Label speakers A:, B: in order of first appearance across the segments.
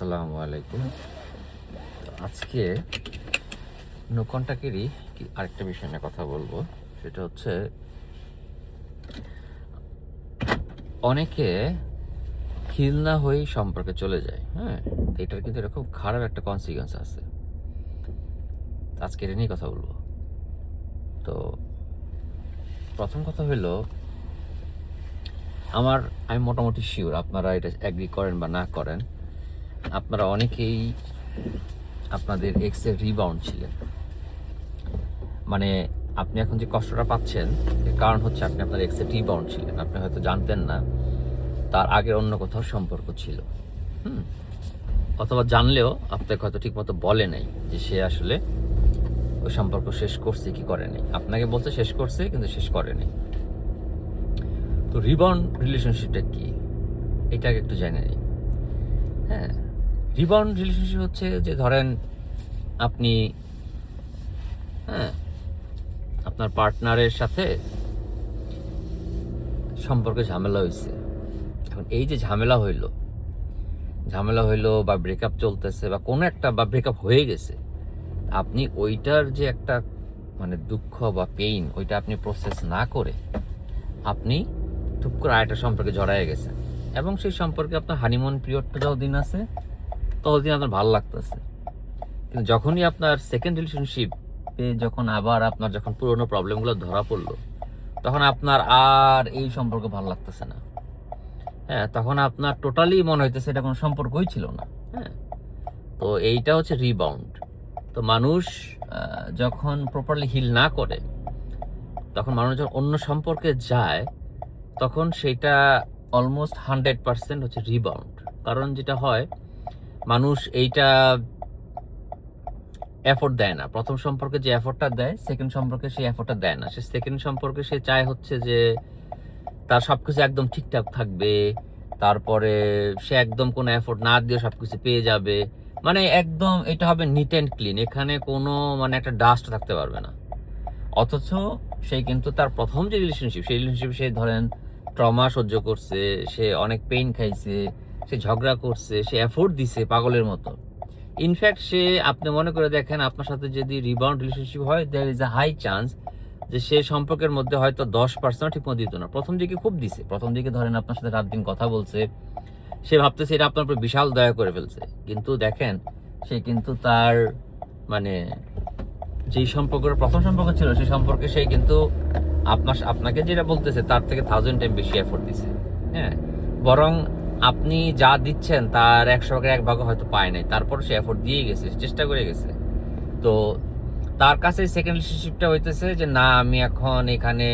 A: আসসালামু আলাইকুম। আজকে নো কন্টাক্টেরই আরেকটা বিষয় নিয়ে কথা বলব। সেটা হচ্ছে, অনেকে হিল না হয়েই সম্পর্কে চলে যায় হ্যাঁ? এটার কিন্তু এরকম খারাপ একটা কনসিকুয়েন্স আছে। আজকে এটা নিয়ে কথা বলব। তো, প্রথম কথা হলো আমার, আমি মোটামুটি শিওর আপনারা এটা অ্যাগ্রি করেন বা না করেন আপনারা অনেকেই আপনাদের এক্সের রিবাউন্ড ছিলেন। মানে আপনি এখন যে কষ্টটা পাচ্ছেন, এর কারণ হচ্ছে আপনি আপনার এক্সের রিবাউন্ড ছিলেন। আপনি হয়তো জানতেন না, তার আগে অন্য কোথাও সম্পর্ক ছিল। হুম? অথবা জানলেও আপনাকে হয়তো ঠিকমতো বলে নাই যে সে আসলে ওই সম্পর্ক শেষ করছে কি করে নাই। আপনাকে বলছে শেষ করছে, কিন্তু শেষ করে নাই। তো রিবাউন্ড রিলেশনশিপটা কি? এটাকে একটু জেনে নিই। হ্যাঁ রিবাউন্ড রিলেশনশিপ হচ্ছে যে ধরেন আপনি হ্যাঁ আপনার পার্টনারের সাথে সম্পর্কে ঝামেলা হয়েছে। এখন এই যে ঝামেলা হইল ঝামেলা হইল বা ব্রেকআপ চলতেছে বা কোনো একটা বা ব্রেকআপ হয়ে গেছে, আপনি ওইটার যে একটা মানে দুঃখ বা পেইন ওইটা আপনি প্রসেস না করে আপনি টুপ করে আরেকটা সম্পর্কে জড়ায় গেছেন। এবং সেই সম্পর্কে আপনার হানিমুন পিরিয়ডটা যতদিন আছে ততদিন আপনার ভালো লাগতেছে। কিন্তু যখনই আপনার সেকেন্ড রিলেশনশিপে যখন আবার আপনার যখন পুরোনো প্রবলেমগুলো ধরা পড়ল, তখন আপনার আর এই সম্পর্ক ভালো লাগতেছে না। হ্যাঁ তখন আপনার টোটালি মনে হইতেছে এটা কোনো সম্পর্কই ছিল না। হ্যাঁ তো এইটা হচ্ছে রিবাউন্ড তো মানুষ যখন প্রপারলি হিল না করে, তখন মানুষ যখন অন্য সম্পর্কে যায়, তখন সেটা অলমোস্ট হান্ড্রেড পার্সেন্ট হচ্ছে রিবাউন্ড কারণ যেটা হয় মানুষ এইটা এফোর্ট দেয় না। প্রথম সম্পর্কে যে এফোর্টটা দেয় সেকেন্ড সম্পর্কে সেই এফোর্টটা দেয় না। সে সেকেন্ড সম্পর্কে সে চায় হচ্ছে যে, তার সবকিছু একদম ঠিকঠাক থাকবে, তারপরে সে একদম কোনো এফোর্ট না দিয়ে সবকিছু পেয়ে যাবে। মানে একদম এটা হবে নিট অ্যান্ড ক্লিন এখানে কোনো মানে একটা ডাস্ট থাকতে পারবে না। অথচ সে কিন্তু তার প্রথম যে রিলেশনশিপ সেই রিলেশনশিপ সে ধরেন ট্রমা সহ্য করছে, সে অনেক পেইন খাইছে সে ঝগড়া করছে, সে এফোর্ট দিছে পাগলের মতো। ইনফ্যাক্ট সে, আপনি মনে করে দেখেন, আপনার সাথে যদি রিবাউন্ড রিলেশনশিপ হয় there is a high chance যে সে সম্পর্কের মধ্যে হয়তো দশ পার্সেন্ট ঠিক মতো দিত না। প্রথম দিকে খুব দিছে। প্রথম দিকে ধরেন আপনার সাথে রাত দিন কথা বলছে, সে ভাবতেছে এটা আপনার উপর বিশাল দয়া করে ফেলছে। কিন্তু দেখেন, সে কিন্তু তার মানে যেই সম্পর্কের প্রথম সম্পর্ক ছিল, সেই সম্পর্কে সে কিন্তু আপনার, আপনাকে যেটা বলতেছে, তার থেকে থাউজেন্ড টাইম বেশি এফোর্ট দিছে। হ্যাঁ? বরং আপনি যা দিচ্ছেন তার একশো ভাগের এক ভাগ হয়তো পায় নাই। তারপর সে এফোর্ট দিয়ে গেছে চেষ্টা করে গেছে। তো তার কাছে সেকেন্ড রিলেশনশিপটা হইতেছে যে, না, আমি এখন এখানে,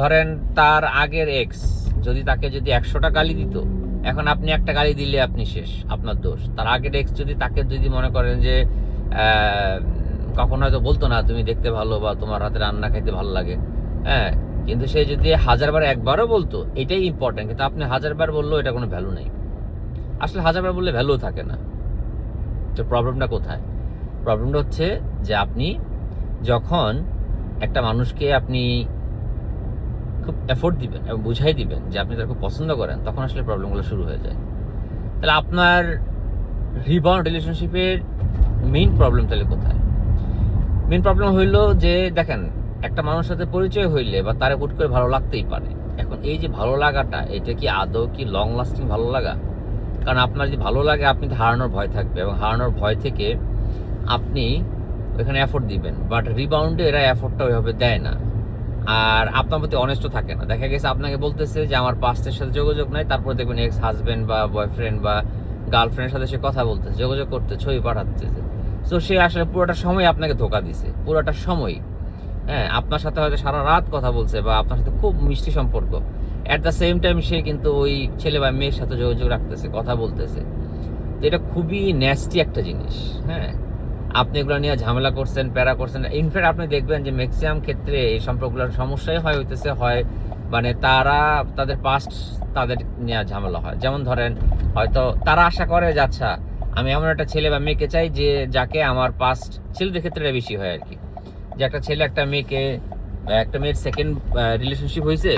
A: ধরেন তার আগের এক্স যদি তাকে যদি একশোটা গালি দিত, এখন আপনি একটা গালি দিলে আপনি শেষ, আপনার দোষ। তার আগের এক্স যদি তাকে যদি মনে করেন যে কখনো হয়তো বলতো না, তুমি দেখতে ভালো বা তোমার হাতে রান্না খাইতে ভালো লাগে। হ্যাঁ কিন্তু সে যদি হাজারবার একবারও বলতো, এটাই ইম্পর্টেন্ট কিন্তু আপনি হাজারবার বললেও এটা কোনো ভ্যালু নেই। আসলে হাজারবার বললে ভ্যালু থাকে না। তো প্রবলেমটা কোথায়? প্রবলেমটা হচ্ছে যে আপনি যখন একটা মানুষকে আপনি খুব এফোর্ট দিবেন এবং বুঝাই দিবেন যে আপনি তার খুব পছন্দ করেন, তখন আসলে প্রবলেমগুলো শুরু হয়ে যায়। তাহলে আপনার রিবাউন্ড রিলেশনশিপের মেইন প্রবলেম তাহলে কোথায়? মেইন প্রবলেম হইল যে, দেখেন একটা মানুষের সাথে পরিচয় হইলে বা তারে হুট করে ভালো লাগতেই পারে। এখন এই যে ভালো লাগাটা, এটা কি আদৌ কি লং লাস্টিং ভালো লাগা? কারণ আপনার যদি ভালো লাগে, আপনি হারানোর ভয় থাকবে এবং হারানোর ভয় থেকে আপনি ওইখানে এফোর্ট দিবেন। বাট রিবাউন্ডে এরা এফোর্টটা ওইভাবে দেয় না। আর আপনার প্রতি অনেস্ট থাকে না। দেখা গেছে আপনাকে বলতেছে যে, আমার পাস্টের সাথে যোগাযোগ নাই। তারপর দেখবেন এক্স হাজবেন্ড বা বয়ফ্রেন্ড বা গার্লফ্রেন্ডের সাথে সে কথা বলতেছে, যোগাযোগ করতে ছবি পাঠাচ্ছে। তো সে আসলে পুরোটা সময় আপনাকে ধোকা দিছে। পুরোটা সময়। হ্যাঁ আপনার সাথে হয়তো সারা রাত কথা বলছে বা আপনার সাথে খুব মিষ্টি সম্পর্ক। অ্যাট দ্য সেম টাইম সে কিন্তু ওই ছেলে বা মেয়ের সাথে যোগাযোগ রাখতেছে, কথা বলতেছে। তো এটা খুবই ন্যাস্টি একটা জিনিস হ্যাঁ। আপনি এগুলো নিয়ে ঝামেলা করছেন, প্যারা করছেন। ইনফ্যাক্ট আপনি দেখবেন যে ম্যাক্সিমাম ক্ষেত্রে এই সম্পর্কগুলোর সমস্যাই হয়, হইতেছে, হয় মানে তারা, তাদের পাস্ট তাদের নিয়ে ঝামেলা হয়। যেমন ধরেন, হয়তো তারা আশা করে যে আচ্ছা আমি এমন একটা ছেলে বা মেয়েকে চাই যে, যাকে আমার পাস্ট ছেলেদের ক্ষেত্রে বেশি হয় আর কি। যে একটা ছেলে, একটা মেয়েকে একটা মেয়ের সেকেন্ড রিলেশনশিপ হয়েছে,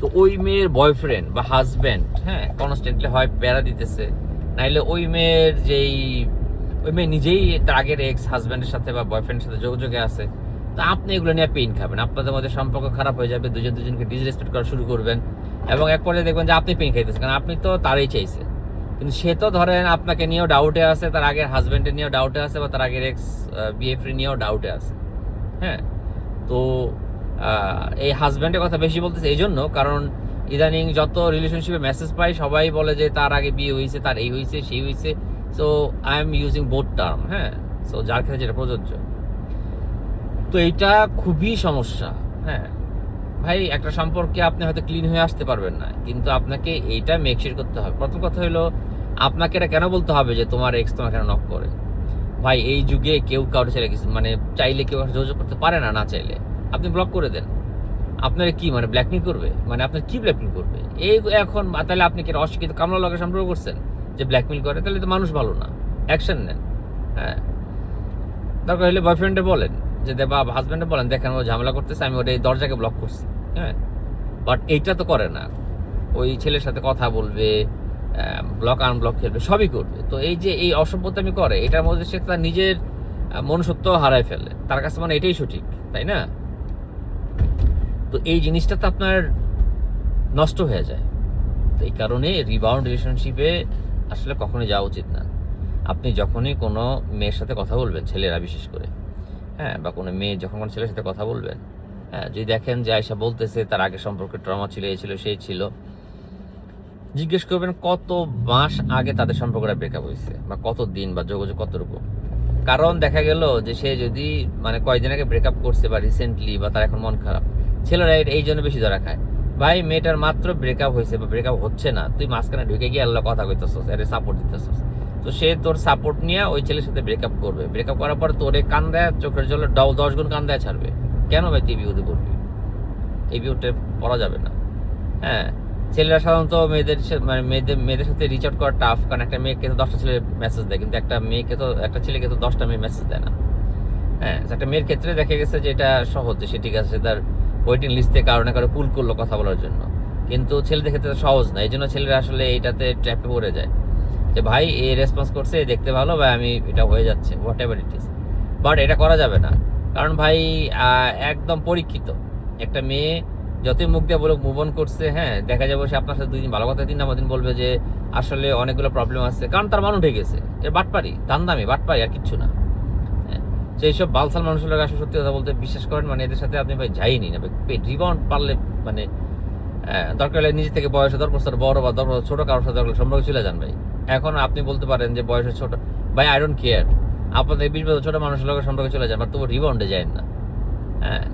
A: তো ওই মেয়ের বয়ফ্রেন্ড বা হাজব্যান্ড হ্যাঁ কনস্ট্যান্টলি হয়, প্যারা দিতেছে। নাইলে ওই মেয়ের যেই, ওই মেয়ে নিজেই তার আগের এক্স হাজব্যান্ডের সাথে বা বয়ফ্রেন্ডের সাথে যোগাযোগে আছে। তো আপনি এগুলো নিয়ে পেইন খাবেন। আপনাদের মধ্যে সম্পর্ক খারাপ হয়ে যাবে, দুজন দুজনকে ডিসরেসপেক্ট করা শুরু করবেন। এবং এক পর্যায়ে দেখবেন যে আপনি পেন খাইতেছেন, কারণ আপনি তো তারই চাইছেন কিন্তু সে তো ধরেন আপনাকে নিয়েও ডাউটে আছে, তার আগের হাজব্যান্ডের নিয়েও ডাউটে আছে বা তার আগের এক্স বিএফ্রি নিয়েও ডাউটে আছে। হ্যাঁ? তো এই হাজব্যান্ডের কথা বেশি বলতেছে এই জন্য কারণ ইদানিং যত রিলেশনশিপে মেসেজ পাই, সবাই বলে যে তার আগে বিয়ে হয়েছে তার এই হয়েছে সেই হয়েছে so I am using both term হ্যাঁ? সো যার ক্ষেত্রে যেটা প্রযোজ্য। তো এইটা খুবই সমস্যা হ্যাঁ? ভাই, একটা সম্পর্কে আপনি হয়তো ক্লিন হয়ে আসতে পারবেন না, কিন্তু আপনাকে এইটা মেকশিওর করতে হবে। প্রথম কথা হলো আপনাকে এটা কেন বলতে হবে যে তোমার এক্স তোমাকে কেন নক করে? ভাই, এই যুগে কেউ ছেলে কিছু মানে চাইলে কেউ যোগাযোগ করতে পারে না না চাইলে। আপনি ব্লক করে দেন। আপনার কি মানে ব্ল্যাকমেল করবে? মানে আপনার কি ব্ল্যাকমেল করবে? এই এখন তাহলে আপনি কি এটা অশিক্ষিত কামলা লগের সম্পর্ক করছেন? যে ব্ল্যাকমেল করে, তাহলে তো মানুষ ভালো না। অ্যাকশন নেন। হ্যাঁ। দরকার হলে বয়ফ্রেন্ডে বলেন, যে বা হাজব্যান্ডে বলেন, দেখেন ও ঝামেলা করতেছে, আমি ওটা এই দরজাকে ব্লক করছি। হ্যাঁ। বাট এইটা তো করে না। ওই ছেলের সাথে কথা বলবে ব্লক আনব্লক খেলবে, সবই করবে। তো এই যে এই অসভ্যতামি করে, এটার মধ্যে সে তার নিজের মনুষ্যত্ব হারায় ফেলে। তার কাছে মানে এটাই সঠিক, তাই না? তো এই জিনিসটা তো আপনার নষ্ট হয়ে যায়। তো এই কারণে রিবাউন্ড রিলেশনশিপে আসলে কখনোই যাওয়া উচিত না। আপনি যখনই কোনো মেয়ের সাথে কথা বলবেন, ছেলেরা বিশেষ করে হ্যাঁ বা কোনো মেয়ে যখন কোনো ছেলের সাথে কথা বলবেন হ্যাঁ যদি দেখেন যে আয়সা বলতেছে, তার আগে সম্পর্কে ট্রমা ছিল এই ছিল সেই ছিল জিজ্ঞেস করবেন কত মাস আগে তাদের সম্পর্কটা ব্রেকআপ হয়েছে? বা কত দিন বা যোগাযোগ কতটুকু? কারণ দেখা গেল যে সে যদি মানে কয়েকদিন আগে ব্রেকআপ করছে বা রিসেন্টলি বা তার এখন মন খারাপ, ছেলেরা এই জন্য বেশি ধরা খায়। ভাই, মেয়েটার মাত্র ব্রেকআপ হয়েছে বা ব্রেকআপ হচ্ছে না। তুই মাঝখানে ঢুকে গিয়ে আল্লাহ কথা কইতেছস আরে সাপোর্ট দিতেছস। তো সে তোর সাপোর্ট নিয়ে ওই ছেলের সাথে ব্রেকআপ করবে। ব্রেকআপ করার পর তোরে কান চোখের জলে ডল দশ গুণ কান ছাড়বে। কেন ভাই তুই বিউতে করবি এই বিউতে পড়া যাবে না। হ্যাঁ? ছেলেরা সাধারণত মেয়েদের মানে মেয়েদের মেয়েদের সাথে রিচ আউট করা টাফ কারণ একটা মেয়েকে তো দশটা ছেলে মেসেজ দেয়, কিন্তু একটা মেয়েকে তো, একটা ছেলেকে তো দশটা মেয়ে মেসেজ দেয় না। হ্যাঁ একটা মেয়ের ক্ষেত্রে দেখা গেছে যে এটা সহজ, যে সে ঠিক আছে তার ওয়েটিং লিস্টে কারণে কারও পুল করল কথা বলার জন্য। কিন্তু ছেলেদের ক্ষেত্রে সহজ না এই জন্য ছেলেরা আসলে এইটাতে ট্র্যাপে পড়ে যায়। যে ভাই, এ রেসপন্স করছে দেখতে ভালো, ভাই, আমি এটা হয়ে যাচ্ছে whatever it is but এটা করা যাবে না। কারণ ভাই একদম পরীক্ষিত। একটা মেয়ে যতই মুখ দিয়ে বলুক মুভ অন করছে হ্যাঁ দেখা যাবে সে আপনার সাথে দুই দিন ভালো কথা দিন নাম্বার দিন বলবে যে আসলে অনেকগুলো প্রবলেম আছে। কারণ তার মান উঠে গেছে। এর বাটপারি দামি বাটপারি আর কিচ্ছু না। হ্যাঁ, তো এইসব বালসাল মানুষের লোক আসলে সত্যি কথা বলতে বিশ্বাস করেন মানে এদের সাথে আপনি ভাই যাইনি না। রিবাউন্ড পারলে মানে দরকার হলে নিজে থেকে বয়সে দশ বছর বড় বা বছর ছোট কারোর সাথে দরকার সম্পর্কে চলে যান ভাই। এখন আপনি বলতে পারেন যে বয়সে ছোট ভাই আই ডোন্ট কেয়ার আপনাদের বিশ বছর ছোট মানুষের লোকের সম্পর্কে চলে যান বাট তবু রিবাউন্ডে যায় না। হ্যাঁ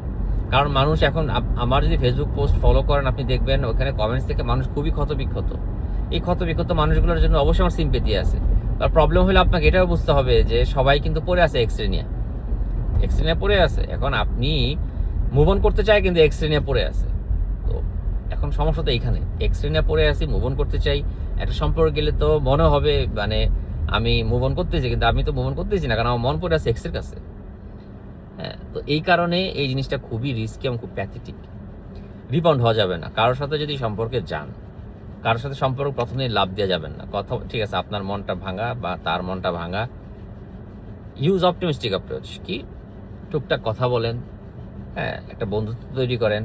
A: কারণ মানুষ এখন আমার যদি ফেসবুক পোস্ট ফলো করেন, আপনি দেখবেন ওখানে কমেন্টস থেকে মানুষ খুবই ক্ষত বিক্ষত এই ক্ষত বিক্ষত মানুষগুলোর জন্য অবশ্যই আমার সিম্পেতি আছে। আর প্রবলেম হলে আপনাকে এটাও বুঝতে হবে যে সবাই কিন্তু পড়ে আছে এক্সরে নিয়ে এক্সরে নিয়ে পড়ে আছে। এখন আপনি মুভ অন করতে চাই কিন্তু এক্সরে নিয়ে পড়ে আছে। তো এখন সমস্যা তো এইখানে। এক্সরে নিয়ে পড়ে আছি মুভ অন করতে চাই। একটা সম্পর্ক গেলে তো মনে হবে মানে আমি মুভ অন করতেছি, কিন্তু আমি তো মুভ অন করতেছি না, কারণ আমার মন পড়ে আছে এক্সের কাছে। তো এই কারণে এই জিনিসটা খুবই রিস্কি এবং খুব প্যাথেটিক রিবাউন্ড হওয়া যাবে না। কারোর সাথে যদি সম্পর্কে যান, কারোর সাথে সম্পর্ক প্রথমেই লাভ দেওয়া যাবেন না। কথা, ঠিক আছে, আপনার মনটা ভাঙা বা তার মনটা ভাঙা। ইউজ অপটিমিস্টিক অ্যাপ্রোচ কি? টুকটাক কথা বলেন হ্যাঁ একটা বন্ধুত্ব তৈরি করেন।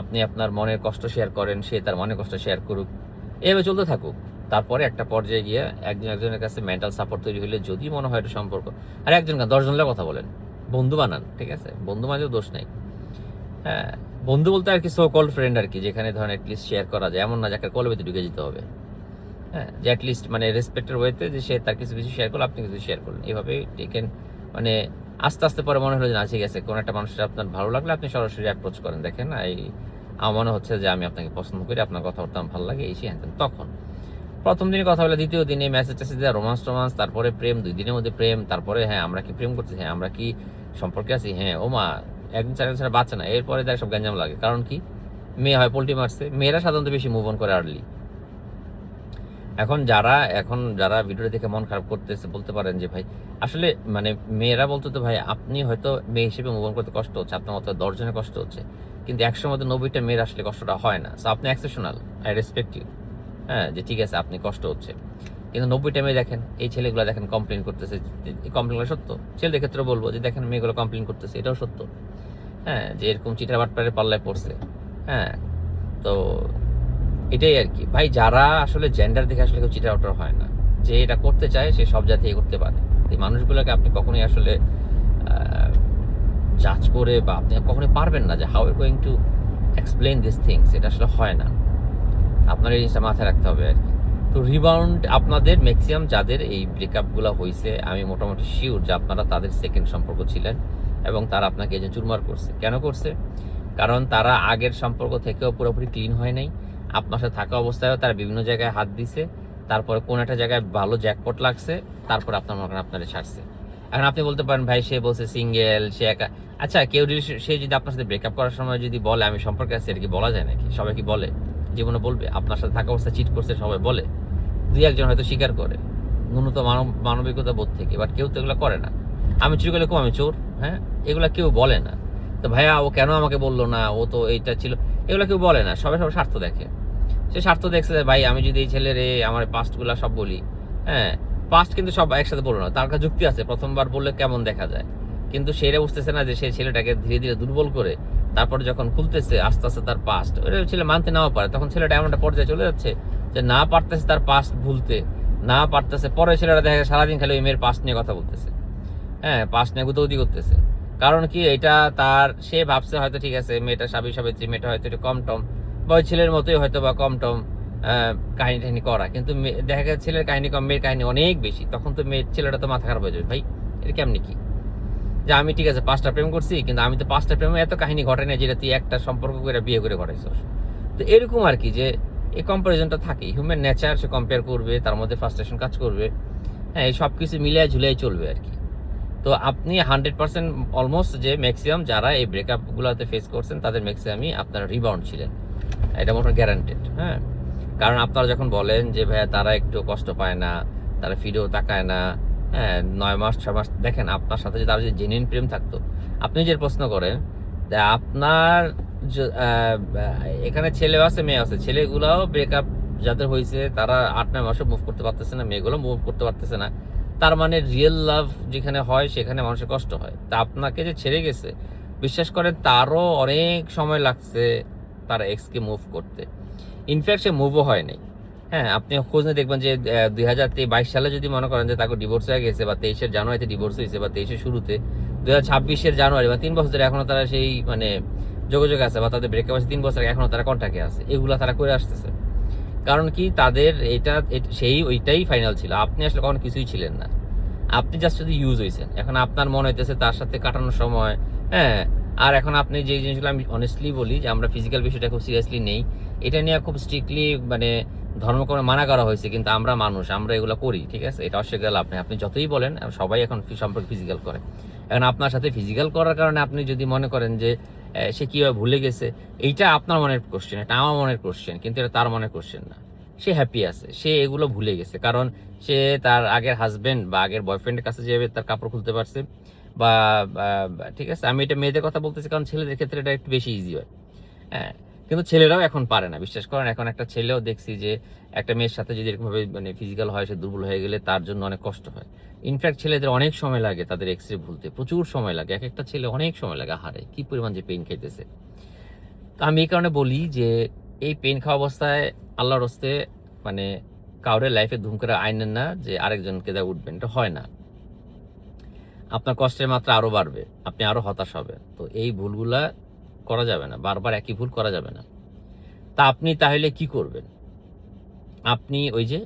A: আপনি আপনার মনের কষ্ট শেয়ার করেন, সে তার মনের কষ্ট শেয়ার করুক। এভাবে চলতে থাকুক। তারপরে একটা পর্যায়ে গিয়ে একজন, একজনের কাছে মেন্টাল সাপোর্ট তৈরি হলে যদি মনে হয় এটা সম্পর্ক, আর একজন দশজন কথা বলেন। বন্ধু বানান, ঠিক আছে? বন্ধু মাঝেও দোষ নেই। হ্যাঁ বন্ধু বলতে আর কি সো কল ফ্রেন্ড আর কি, যেখানে ধরেন অ্যাটলিস্ট শেয়ার করা যায়। এমন না যাকে কলবেতে ঢুকে যেতে হবে। হ্যাঁ যে অ্যাটলিস্ট মানে রেসপেক্টের ওয়েতে যে সে তার কিছু কিছু শেয়ার করল, আপনি কিছু শেয়ার করলেন। এইভাবে টেকেন মানে আস্তে আস্তে পরে মনে হলো যে না, ঠিক আছে, কোনো একটা মানুষের আপনার ভালো লাগলে আপনি সরাসরি অ্যাপ্রোচ করেন। দেখেন এই আমার মনে হচ্ছে যে আমি আপনাকে পছন্দ করি, আপনার কথাবার্তা আমার ভালো লাগে, এই সে তখন প্রথম দিনে কথা বলে, দ্বিতীয় দিনে মেসেজ টেসেজ দেওয়া রোমান্স টোমান্স তারপরে প্রেম, দুই দিনের মধ্যে প্রেম, তারপরে হ্যাঁ আমরা কি প্রেম করতেছি হ্যাঁ আমরা কি সম্পর্কে আছি হ্যাঁ ও মা, একদিন চার ছাড়া বাচ্চা না, এরপরে দেখ সব গ্যাঞ্জাম লাগে, কারণ কি? মেয়ে হয়, পোল্ট্রি মারছে, মেয়েরা সাধারণত বেশি মুভ অন করে আর্লি এখন যারা এখন যারা ভিডিও দেখে মন খারাপ করতেছে, বলতে পারেন যে, ভাই, আসলে মানে মেয়েরা বলতো তো, ভাই, আপনি হয়তো মেয়ে হিসেবে মুভ অন করতে কষ্ট হচ্ছে, আপনার মতো দশজনের কষ্ট হচ্ছে, কিন্তু একশো মধ্যে নব্বইটা মেয়ের আসলে কষ্টটা হয় না। সো আপনি এক্সেপশনাল আই রেসপেক্ট ইউ হ্যাঁ যে ঠিক আছে, আপনি কষ্ট হচ্ছে। কিন্তু নব্বই টাইমে দেখেন এই ছেলেগুলো দেখেন কমপ্লেন করতেছে। এই কমপ্লেনগুলো সত্য? ছেলেদের ক্ষেত্রে বলব যে, দেখেন মেয়েগুলো কমপ্লেন করতেছে, এটাও সত্য। হ্যাঁ যে এরকম চিটার বাটপারে পাল্লায় পড়ছে। হ্যাঁ তো এটাই আর কি। ভাই, যারা আসলে জেন্ডার দেখে আসলে কেউ চিটার বাটপার হয় না। যে এটা করতে চায়, সে সব জাতি করতে পারে। এই মানুষগুলোকে আপনি কখনোই আসলে জাজ করে বা আপনি কখনোই পারবেন না যে how are going to explain this things এটা আসলে হয় না। আপনার এই জিনিসটা মাথায় রাখতে হবে আর কি। তো রিবাউন্ড আপনাদের ম্যাক্সিমাম যাদের এই ব্রেকআপগুলো হয়েছে আমি মোটামুটি শিওর যে আপনারা তাদের সেকেন্ড সম্পর্ক ছিলেন এবং তারা আপনাকে যে চুরমার করছে। কেন করছে? কারণ তারা আগের সম্পর্ক থেকেও পুরোপুরি ক্লিন হয় নাই। আপনার সাথে থাকা অবস্থায়ও তারা বিভিন্ন জায়গায় হাত দিছে। তারপরে কোন একটা জায়গায় ভালো জ্যাকপট লাগছে, তারপর আপনার মনে করেন আপনারা ছাড়ছে। এখন আপনি বলতে পারেন, ভাই, সে বলছে সিঙ্গেল সে একা। আচ্ছা কেউ সে যদি আপনার সাথে ব্রেকআপ করার সময় যদি বলে, আমি সম্পর্কে আছি, এটা কি বলা যায় নাকি? সবাই কি বলে? জীবনে বলবে, আপনার সাথে থাকা অবস্থা চিট করছে, সবাই বলে। দুই একজন হয়তো স্বীকার করে। ন্যূনতম মানব, মানবিকতা বোধ থেকে। বাট কেউ তো এগুলো করে না। আমি চুরি করলে আমি চোর হ্যাঁ? এগুলা কেউ বলে না। তো ভাইয়া, ও কেন আমাকে বলল না? ও তো এইটা ছিল। এগুলো কেউ বলে না। সবাই সবাই স্বার্থ দেখে। সে স্বার্থ দেখছে ভাই, আমি যদি এই ছেলের আমার পাস্টগুলো সব বলি। হ্যাঁ পাস্ট কিন্তু সব একসাথে বলব না। তার কাছে যুক্তি আছে। প্রথমবার বললে কেমন দেখা যায়? কিন্তু সেটা বুঝতেছে না যে সেই ছেলেটাকে ধীরে ধীরে দুর্বল করে তারপর যখন খুলতেছে, আস্তে আস্তে তার পাস্ট ওটা ছেলে মানতে নাও পারে, তখন ছেলেটা এমন একটা পর্যায়ে চলে যাচ্ছে যে না পারতেছে তার পাস্ট ভুলতে, না পারতেছে, পরে ছেলেটা দেখা যায় সারাদিন খালি ওই মেয়ের পাস্ট নিয়ে কথা বলতেছে। হ্যাঁ পাস্ট নিয়ে গুতৌদি করতেছে। কারণ কি, এটা তার, সে ভাবছে হয়তো ঠিক আছে, মেয়েটা সাবি সাবিত্রী, মেয়েটা হয়তো একটু কম টম, বা ওই ছেলের মতোই হয়তো বা কম টম কাহিনী টাহিনী করা। কিন্তু দেখা গেছে ছেলের কাহিনী কম, মেয়ের কাহিনী অনেক বেশি। তখন তো মেয়ের ছেলেটা তো মাথা খারাপ হয়ে যাবে। ভাই, এটা কেমনি কি? যে আমি ঠিক আছে, পাঁচটা প্রেম করছি, কিন্তু আমি তো পাঁচটা প্রেমে এত কাহিনী ঘটে না যেটা তুই একটা সম্পর্ক করে বিয়ে করে ঘটাইছস। তো এরকম আর কি যে এই কম্পারিজনটা থাকে হিউম্যান নেচার সে কম্পেয়ার করবে, তার মধ্যে ফার্স্টেশন কাজ করবে। হ্যাঁ এই সব কিছু মিলিয়ে ঝুলিয়ে চলবে আর কি। তো আপনি হান্ড্রেড পার্সেন্ট অলমোস্ট যে ম্যাক্সিমাম যারা এই ব্রেকআপগুলোতে ফেস করছেন, তাদের ম্যাক্সিমামই আপনারা রিবাউন্ড ছিলেন। এটা মোটামুটি গ্যারান্টেড হ্যাঁ? কারণ আপনারা যখন বলেন যে, ভাইয়া, তারা একটু কষ্ট পায় না, তারা ফিরেও তাকায় না হ্যাঁ নয় মাস, ছয় মাস, দেখেন আপনার সাথে যদি তার যদি জেনুইন প্রেম থাকতো, আপনি যে প্রশ্ন করেন, যে আপনার এখানে ছেলে আছে, মেয়ে আছে, ছেলেগুলাও ব্রেকআপ যাদের হয়েছে, তারা আট, নয় মাসও মুভ করতে পারতেছে না, মেয়েগুলো মুভ করতে পারতেছে না। তার মানে রিয়েল লাভ যেখানে হয়, সেখানে মানুষের কষ্ট হয়। তা আপনাকে যে ছেড়ে গেছে, বিশ্বাস করেন, তারও অনেক সময় লাগছে তার এক্সকে মুভ করতে। ইনফ্যাক্ট সে মুভও হয় নাই। হ্যাঁ আপনি খোঁজ নিয়ে দেখবেন যে দুই হাজার বাইশ সালে যদি মনে করেন যে তাকে ডিভোর্স হয়ে গেছে বা তেইশের জানুয়ারিতে ডিভোর্স হয়েছে বা তেইশের শুরুতে, দুই হাজার ছাব্বিশের জানুয়ারি বা তিন বছর ধরে এখনও তারা সেই মানে যোগাযোগ আছে বা তাদের ব্রেকআপ আছে তিন বছর আগে এখনও তারা কন্ট্যাক্টে আছে। এগুলো তারা করে আসতেছে। কারণ কি? তাদের এটা সেই, ওইটাই ফাইনাল ছিল। আপনি আসলে কখনো কিছুই ছিলেন না। আপনি জাস্ট যদি ইউজ হয়েছেন। এখন আপনার মনে হইতেছে তার সাথে কাটানোর সময় হ্যাঁ আর এখন আপনি যে জিনিসগুলো আমি অনেস্টলি বলি যে আমরা ফিজিক্যাল বিষয়টা খুব সিরিয়াসলি নেই, এটা নিয়ে খুব স্ট্রিক্টলি মানে ধর্মকর্মে মানা করা হয়েছে, কিন্তু আমরা মানুষ, আমরা এগুলো করি, ঠিক আছে? এটা অস্বীকার নেই। আপনি যতই বলেন, সবাই এখন সম্পর্কে ফিজিক্যাল করে। এখন আপনার সাথে ফিজিক্যাল করার কারণে আপনি যদি মনে করেন যে সে কীভাবে ভুলে গেছে, এইটা আপনার মনের কোশ্চেন এটা আমার মনের কোশ্চেন কিন্তু এটা তার মনের কোশ্চেন না। সে হ্যাপি আছে, সে এগুলো ভুলে গেছে, কারণ সে তার আগের হাজব্যান্ড বা আগের বয়ফ্রেন্ডের কাছে যেভাবে তার কাপড় খুলতে পারছে বা ঠিক আছে, আমি এটা মেয়েদের কথা বলতেছি কারণ ছেলেদের ক্ষেত্রে এটা একটু বেশি ইজি হয়। হ্যাঁ কিন্তু ছেলেরাও এখন পারে না, বিশ্বাস করেন, এখন একটা ছেলেও দেখছি যে একটা মেয়ের সাথে যদি এরকমভাবে মানে ফিজিক্যাল হয়, সে দুর্বল হয়ে গেলে তার জন্য অনেক কষ্ট হয়। ইনফ্যাক্ট ছেলেদের অনেক সময় লাগে তাদের এক্স রে ভুলতে, প্রচুর সময় লাগে, এক একটা ছেলে অনেক সময় লাগে হারে কি পরিমাণ যে পেন খাইতেছে। তো আমি এই কারণে বলি যে এই পেন খাওয়া অবস্থায় আল্লাহর হস্তে মানে কাউরের লাইফে ধুম করে আইনেন না যে আরেকজনকে যা উঠবেন, এটা হয় না। আপনার কষ্টের মাত্রা আরও বাড়বে, আপনি আরও হতাশ হবেন। তো এই ভুলগুলা করা যাবে না, বারবার একই ভুল করা যাবে না। তা আপনি তাহলে কি করবেন? আপনি ওই যে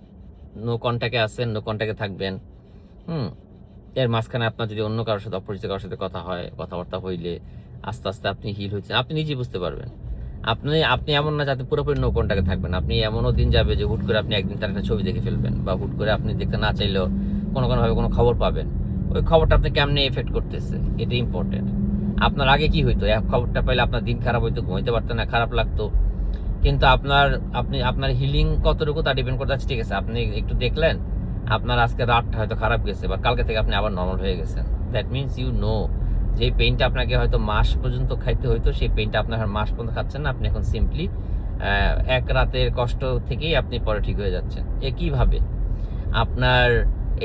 A: নো কন্ট্যাক্টে আছেন নো কন্ট্যাক্টে থাকবেন, হুম, এর মাঝখানে আপনার যদি অন্য কারোর সাথে, অপরিচিত কারোর সাথে কথা হয়, কথাবার্তা হইলে আস্তে আস্তে আপনি হিল হচ্ছেন আপনি নিজেই বুঝতে পারবেন। আপনি আপনি এমন না যাতে পুরোপুরি নো কন্ট্যাক্টে থাকবেন, আপনি এমনও দিন যাবে যে হুট করে আপনি একদিন তার একটা ছবি দেখে ফেলবেন বা হুট করে আপনি দেখতে না চাইলেও কোনো কোনোভাবে কোনো খবর পাবেন। ওই খবরটা আপনি কেমনে এফেক্ট করতেছে? এটা ইম্পর্টেন্ট আপনার আগে কি হইতো? এক খবরটা পাইলে আপনার দিন খারাপ হইতো, ঘুমাইতে পারতেন না, খারাপ লাগতো। কিন্তু আপনার, আপনি, আপনার হিলিং কতটুকু তা ডিপেন্ড করতে আছে, ঠিক আছে। আপনি একটু দেখলেন, আপনার আজকে রাতটা হয়তো খারাপ গেছে বা কালকে থেকে আপনি আবার নর্মাল হয়ে গেছেন। দ্যাট মিনস ইউ নো যে পেইনটা আপনাকে হয়তো মাস পর্যন্ত খাইতে হইতো, সেই পেইনটা আপনার মাস পর্যন্ত খাচ্ছেন না। আপনি এখন সিম্পলি এক রাতের কষ্ট থেকেই আপনি পরে ঠিক হয়ে যাচ্ছেন। একইভাবে আপনার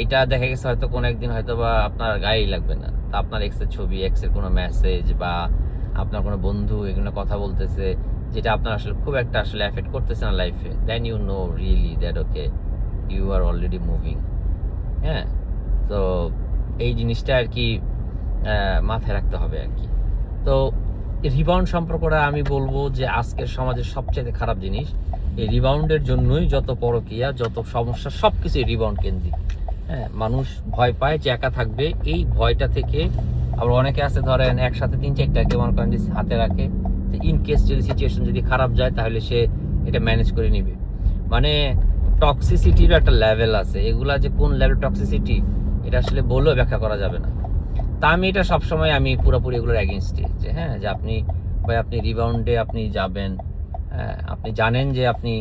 A: এটা দেখা গেছে হয়তো কোনো একদিন হয়তো বা আপনার গায়েই লাগবে না। তা আপনার এক্সের ছবি এক্সের কোনো মেসেজ বা আপনার কোনো বন্ধু এগুলো কথা বলতেছে, যেটা আপনার আসলে খুব একটা আসলে এফেক্ট করতেছে না লাইফে then you know really that okay you are already moving হ্যাঁ? তো এই জিনিসটা আর কি মাথায় রাখতে হবে আর কি। তো রিবাউন্ড সম্পর্কটা আমি বলব যে আজকের সমাজের সবচেয়ে খারাপ জিনিস, এই রিবাউন্ডের জন্যই যত পরকিয়া, যত সমস্যা সব কিছুই রিবাউন্ড কেন্দ্রিক। হ্যাঁ মানুষ ভয় পায় যে একা থাকবে। এই ভয়টা থেকে আবার অনেকে আছে ধরেন একসাথে তিন চারটাকে মনে করেন যে হাতে রাখে ইন কেস যদি সিচুয়েশন যদি খারাপ যায় তাহলে সে এটা ম্যানেজ করে নিবে। মানে টক্সিসিটির একটা লেভেল আছে। এগুলা যে কোন লেভেল টক্সিসিটি এটা আসলে বলেও ব্যাখ্যা করা যাবে না। তা আমি এটা সবসময় আমি পুরোপুরি এগুলোর অ্যাগেনস্টে যে হ্যাঁ যে আপনি ভাই আপনি রিবাউন্ডে আপনি যাবেন হ্যাঁ, আপনি জানেন যে আপনি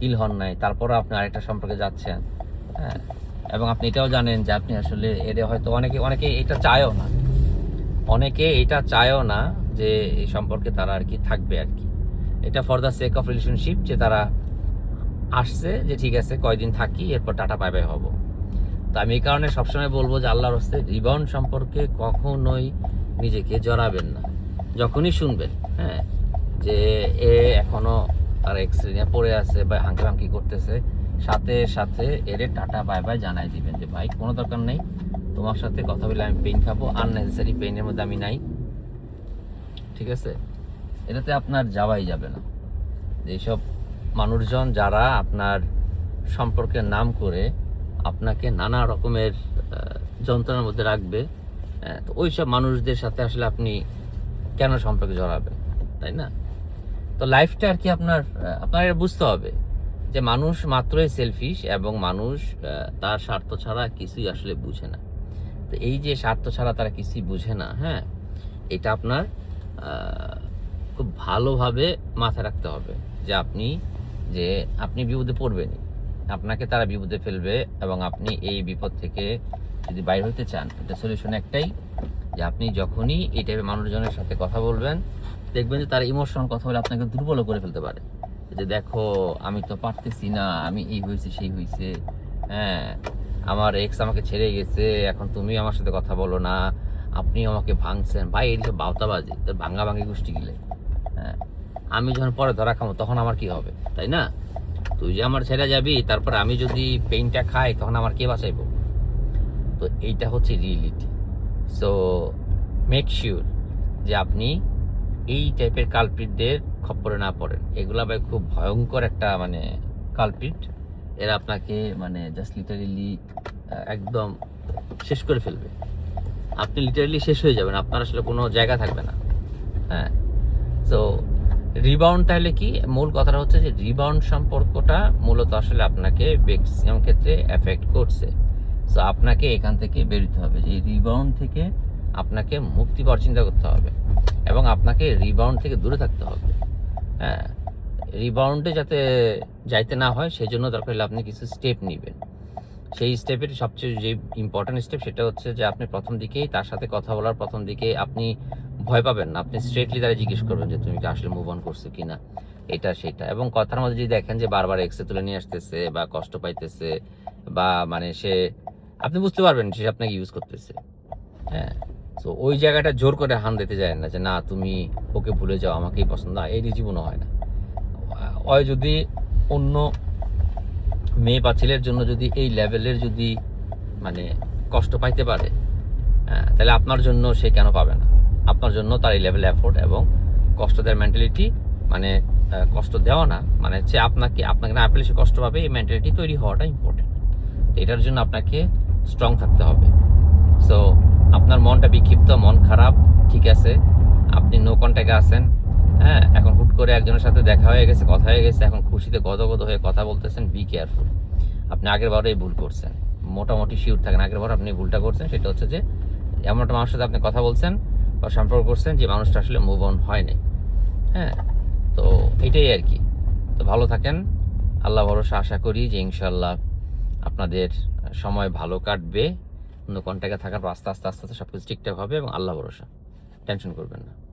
A: হিল হন নাই তারপরও আপনি আরেকটা সম্পর্কে যাচ্ছেন হ্যাঁ এবং আপনি এটাও জানেন যে আপনি আসলে এর হয়তো অনেকে অনেকে এটা চায়ও না। অনেকে এটা চায়ও না যে এই সম্পর্কে তারা আর কি থাকবে আর কি। এটা for the sake of relationship যে তারা আসছে যে ঠিক আছে, কয়দিন থাকি, এরপর টাটা বাই হব। তো আমি এই কারণে সবসময় বলব যে আল্লাহর হস্তে রিবাউন্ড সম্পর্কে কখনোই নিজেকে জড়াবেন না। যখনই শুনবেন হ্যাঁ যে এ এখনও তার এক্স পড়ে আছে বা হাঙ্কি হাঙ্কি করতেছে সাথে সাথে এরে টাটা বাই বাই জানাই দিবেন যে ভাই কোনো দরকার নেই। তোমার সাথে কথা বলে আমি পেন খাব। আননেসেসারি পেনের মধ্যে আমি নাই। ঠিক আছে? এটাতে আপনার যাওয়াই যাবে না। এইসব মানুষজন যারা আপনার সম্পর্কের নাম করে আপনাকে নানা রকমের যন্ত্রণার মধ্যে রাখবে আহ, তো ওই সব মানুষদের সাথে আসলে আপনি কেন সম্পর্কে জড়াবেন? তাই না? তো লাইফটা আর কি আপনার আপনার বুঝতে হবে। যে মানুষ মাত্রই সেলফিশ এবং মানুষ তার স্বার্থ ছাড়া কিছুই আসলে বুঝে না। তো এই যে স্বার্থ ছাড়া তারা কিছুই বুঝে না হ্যাঁ এটা আপনার খুব ভালোভাবে মাথায় রাখতে হবে যে আপনি যে আপনি বিপদে পড়বেনই। আপনাকে তারা বিপদে ফেলবে এবং আপনি এই বিপদ থেকে যদি বাইর হতে চান, এটা সলিউশন একটাই যে আপনি যখনই এই টাইপের মানুষজনের সাথে কথা বলবেন, দেখবেন যে তার ইমোশনাল কথা বলে আপনাকে দুর্বল করে ফেলতে পারে। যে দেখো, আমি তো পারতেছি না, আমি এই হয়েছে, সেই হয়েছে। হ্যাঁ আমার এক্স আমাকে ছেড়ে গেছে, এখন তুমি আমার সাথে কথা বলো না, আপনি আমাকে ভাঙছেন। ভাই, এই সব বাউতাবাজি, তোর ভাঙ্গা ভাঙ্গি গোষ্ঠী গিলে। হ্যাঁ আমি যখন পরে ধরা খাব তখন আমার কি হবে, তাই না? তুই যে আমার ছেড়ে যাবি, তারপর আমি যদি পেইনটা খাই, তখন আমার কে বাঁচাইবো? তো এইটা হচ্ছে রিয়েলিটি সো মেক শিওর যে আপনি এই টাইপের কালপিটদের খপ্পরে না পড়েন। এগুলা ভাই খুব ভয়ঙ্কর একটা মানে কালপিট। এরা আপনাকে মানে জাস্ট লিটারেলি একদম শেষ করে ফেলবে। আপনি লিটারেলি শেষ হয়ে যাবেন, আপনার আসলে কোনো জায়গা থাকবে না। হ্যাঁ। তো রিবাউন্ড তাহলে কি? মূল কথাটা হচ্ছে যে রিবাউন্ড সম্পর্কটা মূলত আসলে আপনাকে ম্যাক্সিমাম ক্ষেত্রে এফেক্ট করছে। সো আপনাকে এখান থেকে বেরোতে হবে যে রিবাউন্ড থেকে আপনাকে মুক্তি পাওয়ার চিন্তা করতে হবে এবং আপনাকে রিবাউন্ড থেকে দূরে থাকতে হবে। রিবাউন্ডে যাতে যাইতে না হয় সেই জন্য দরকার হলে আপনি কিছু স্টেপ নেবেন। সেই স্টেপের সবচেয়ে যে ইম্পর্টেন্ট স্টেপ সেটা হচ্ছে যে আপনি প্রথম দিকেই তার সাথে কথা বলার প্রথম দিকে আপনি ভয় পাবেন না। আপনি স্ট্রেটলি তারা জিজ্ঞেস করবেন যে, তুমি কি আসলে মুভ অন করছ কি না এটা, সেটা। এবং কথার মধ্যে যদি দেখেন যে বারবার এক্সে তুলে নিয়ে আসতেছে বা কষ্ট পাইতেছে বা মানে সে, আপনি বুঝতে পারবেন সে আপনাকে ইউজ করতেছে। হ্যাঁ। তো ওই জায়গাটা জোর করে হান দিতে যায় না যে না তুমি ওকে ভুলে যাও আমাকেই পছন্দ। হয় এই জীবনও হয় না। ওই যদি অন্য মেয়ে বা ছেলের জন্য যদি এই লেভেলের যদি মানে কষ্ট পাইতে পারে হ্যাঁ, তাহলে আপনার জন্য সে কেন পাবে না? আপনার জন্য তার এই লেভেল এফোর্ট এবং কষ্ট দেওয়ার মেন্টালিটি মানে কষ্ট দেওয়া না মানে হচ্ছে আপনাকে আপনাকে না পেলে সে কষ্ট পাবে এই মেন্টালিটি তৈরি হওয়াটা ইম্পর্টেন্ট এটার জন্য আপনাকে স্ট্রং থাকতে হবে। সো আপনার মনটা বিক্ষিপ্ত, মন খারাপ, ঠিক আছে। আপনি নো কন্ট্যাক্টে আছেন হ্যাঁ? এখন হুট করে একজনের সাথে দেখা হয়ে গেছে, কথা হয়ে গেছে, এখন খুশিতে গদগদ হয়ে কথা বলতেছেন বি কেয়ারফুল আপনি আগের বারে ভুল করছেন। মোটামুটি শিওর থাকেন, আগের বার আপনি ভুলটা করছেন, সেটা হচ্ছে যে, এমন একটা মানুষের সাথে আপনি কথা বলছেন বা সম্পর্ক করছেন যে, মানুষটা আসলে মুভ অন হয় নাই। হ্যাঁ? তো এটাই আর কি। তো ভালো থাকেন। আল্লাহ ভরসা, আশা করি যে ইনশাল্লাহ আপনাদের সময় ভালো কাটবে। কন্ট্যাক্টে থাকার পর আস্তে আস্তে আস্তে আস্তে সব কিছু ঠিকঠাক হবে এবং আল্লাহ ভরসা। টেনশন করবেন না।